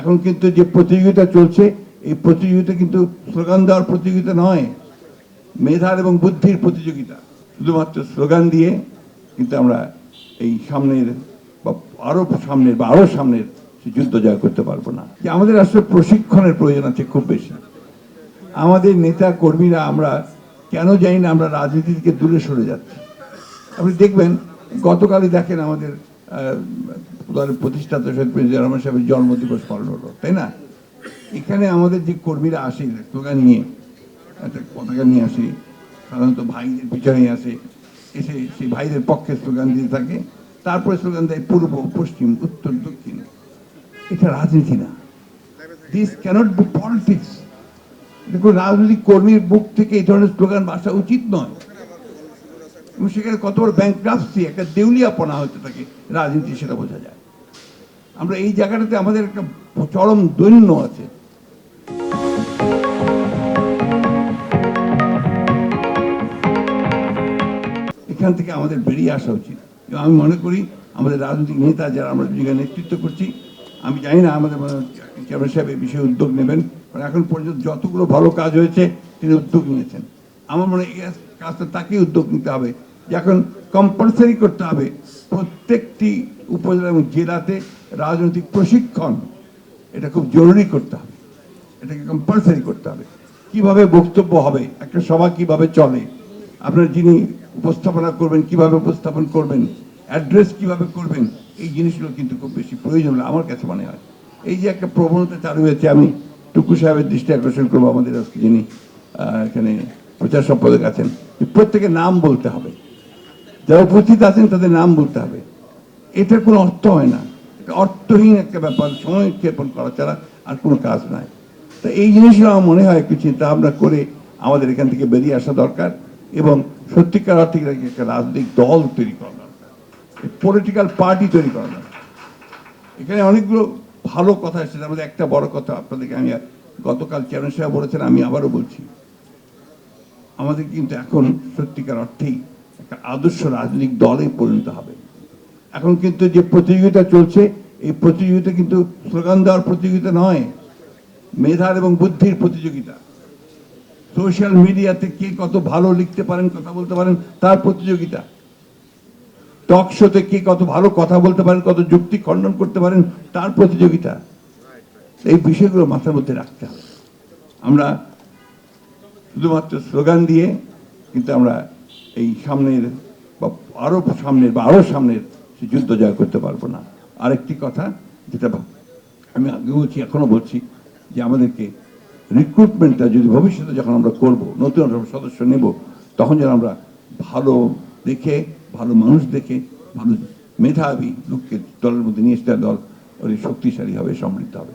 এখন কিন্তু যে প্রতিযোগিতা চলছে, এই প্রতিযোগিতা কিন্তু স্লোগান দেওয়ার প্রতিযোগিতা নয়, মেধার এবং বুদ্ধির প্রতিযোগিতা। শুধুমাত্র স্লোগান দিয়ে কিন্তু আমরা এই সামনের বা আরও সামনের বা আরও সামনের যুদ্ধ জয় করতে পারব না। যে আমাদের আসলে প্রশিক্ষণের প্রয়োজন আছে খুব বেশি। আমাদের নেতা কর্মীরা আমরা কেন জানি না, আমরা রাজনীতি থেকে দূরে সরে যাচ্ছি। আপনি দেখবেন, গতকালই দেখেন আমাদের দলের প্রতিষ্ঠাতা শহীদ প্রেসিডেন্ট রহমান সাহেবের জন্মদিবস পালন হলো, তাই না? এখানে আমাদের যে কর্মীরা আসে স্লোগান নিয়ে, একটা পতাকা নিয়ে আসে, সাধারণত ভাইদের পিছনে আসে, এসে সেই ভাইদের পক্ষে স্লোগান দিতে থাকে। তারপরে স্লোগান দেয় পূর্ব, পশ্চিম, উত্তর, দক্ষিণ। এটা রাজনীতি না। দিস ক্যানট বি পলিটিক্স দেখুন, রাজনৈতিক কর্মীর বুক থেকে এই ধরনের স্লোগান আসা উচিত নয়। এবং সেখানে কত বড় ব্যাংক্রাফসি একটা দেউলিয়াপনা হতে থাকে। রাজনীতি, সেটা বোঝা যায়। আমরা এই জায়গাটাতে আমাদের একটা চরম দৈন্য আছে। এখান থেকে আমাদের বেরিয়ে আসা উচিত। আমি মনে করি, আমাদের রাজনৈতিক নেতা যারা আমরা যেখানে নেতৃত্ব করছি, আমি জানি না আমাদের চেয়ারম্যান সাহেব এই বিষয়ে উদ্যোগ নেবেন এখন পর্যন্ত যতগুলো ভালো কাজ হয়েছে, তিনি উদ্যোগ নিয়েছেন। আমার মনে হয় কাজটা তাকেই উদ্যোগ নিতে হবে। যে এখন কম্পালসারি করতে হবে প্রত্যেকটি উপজেলা এবং জেলাতে রাজনৈতিক প্রশিক্ষণ। এটা খুব জরুরি করতে হবে। এটাকে কম্পালসারি করতে হবে। কীভাবে বক্তব্য হবে? একটা সভা কীভাবে চলে? আপনার যিনি উপস্থাপনা করবেন, কীভাবে উপস্থাপন করবেন? অ্যাড্রেস কীভাবে করবেন? এই জিনিসগুলো কিন্তু খুব বেশি প্রয়োজন আমার কাছে মনে হয়। এই যে একটা প্রবণতা চালু হয়েছে, আমি টুকু সাহেবের দৃষ্টি আকর্ষণ করব আমাদের আজকে যিনি এখানে প্রচার সম্পাদক আছেন। যে প্রত্যেকের নাম বলতে হবে। যারা উপস্থিত আছেন, তাদের নাম বলতে হবে। এটার কোনো অর্থ হয় না। এটা অর্থহীন একটা ব্যাপার, সময় ক্ষেপণ করা ছাড়া আর কোনো কাজ নাই। তা এই জিনিসগুলো আমার মনে হয় একটু চিন্তা ভাবনা করে আমাদের এখান থেকে বেরিয়ে আসা দরকার এবং সত্যিকার অর্থে একটা রাজনৈতিক দল তৈরি করা দরকার। পলিটিক্যাল পার্টি তৈরি করা দরকার। এখানে অনেকগুলো ভালো কথা এসেছে। তার মধ্যে একটা বড় কথা আপনাদেরকে আমি গতকাল চেয়ারম্যান সাহেব বলেছেন, আমি আবারও বলছি। আমাদের কিন্তু এখন সত্যিকার অর্থেই একটা আদর্শ রাজনৈতিক দলে পরিণত হবে। এখন কিন্তু যে প্রতিযোগিতা চলছে, এই প্রতিযোগিতা কিন্তু স্লোগান দেওয়ার প্রতিযোগিতা নয়, মেধার এবং বুদ্ধির প্রতিযোগিতা। সোশ্যাল মিডিয়াতে কে কত ভালো লিখতে পারেন, কথা বলতে পারেন, তার প্রতিযোগিতা। টক শোতে কে কত ভালো কথা বলতে পারেন, কত যুক্তি খণ্ডন করতে পারেন, তার প্রতিযোগিতা। এই বিষয়গুলো মাথার মধ্যে রাখতে হবে। আমরা শুধুমাত্র স্লোগান দিয়ে কিন্তু আমরা এই সামনের বা আরও সামনের বা আরও সামনের সে যুদ্ধ জয় করতে পারব না। আরেকটি কথা যেটা আমি আগে বলছি এখনও বলছি যে আমাদেরকে রিক্রুটমেন্টটা যদি ভবিষ্যতে যখন আমরা করব, নতুন সদস্য নেব, তখন যেন আমরা ভালো দেখে, ভালো মানুষ দেখে, ভালো মেধাবী লোককে দলের মধ্যে নিয়ে এসে দল শক্তিশালী হবে, সমৃদ্ধ হবে।